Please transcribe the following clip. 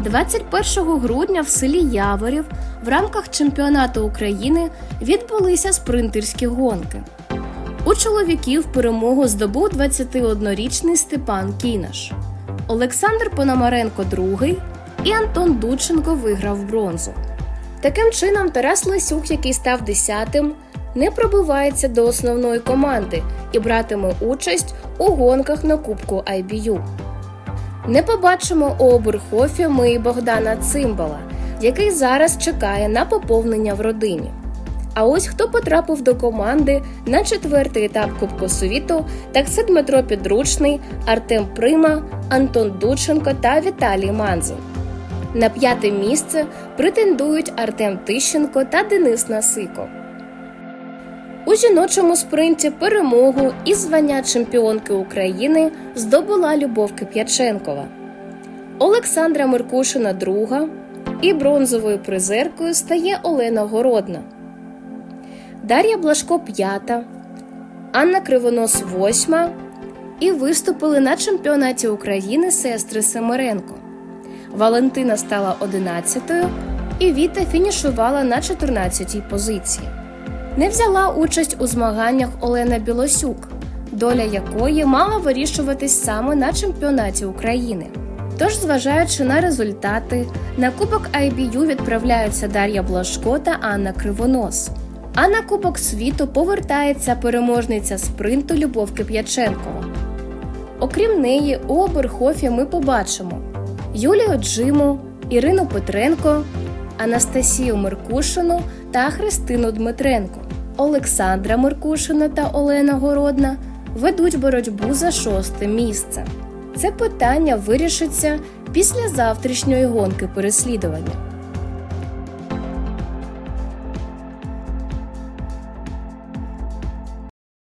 21 грудня в селі Яворів в рамках чемпіонату України відбулися спринтерські гонки. У чоловіків перемогу здобув 21-річний Степан Кінаш. Олександр Пономаренко другий і Антон Дученко виграв бронзу. Таким чином, Тарас Лисюк, який став 10-тим, не пробивається до основної команди і братиме участь у гонках на Кубку IBU. Не побачимо у Оберхофі ми і Богдана Цимбала, який зараз чекає на поповнення в родині. А ось хто потрапив до команди на четвертий етап Кубку світу, так це Дмитро Підручний, Артем Прима, Антон Дученко та Віталій Манзин. На п'яте місце претендують Артем Тищенко та Денис Насико. У жіночому спринті перемогу і звання чемпіонки України здобула Любов Кип'яченкова. Олександра Меркушина друга і бронзовою призеркою стає Олена Городна. Дар'я Блашко п'ята, Анна Кривонос восьма і виступили на чемпіонаті України сестри Семеренко. Валентина стала одинадцятою, і Віта фінішувала на 14-й позиції. Не взяла участь у змаганнях Олена Білосюк, доля якої мала вирішуватись саме на чемпіонаті України. Тож, зважаючи на результати, на Кубок IBU відправляються Дар'я Блашко та Анна Кривонос. А на Кубок світу повертається переможниця спринту Любов Кип'яченкова. Окрім неї, у Оберхофі ми побачимо Юлію Джиму, Ірину Петренко, Анастасію Меркушину та Христину Дмитренко. Олександра Меркушина та Олена Городна ведуть боротьбу за шосте місце. Це питання вирішиться після завтрашньої гонки переслідування.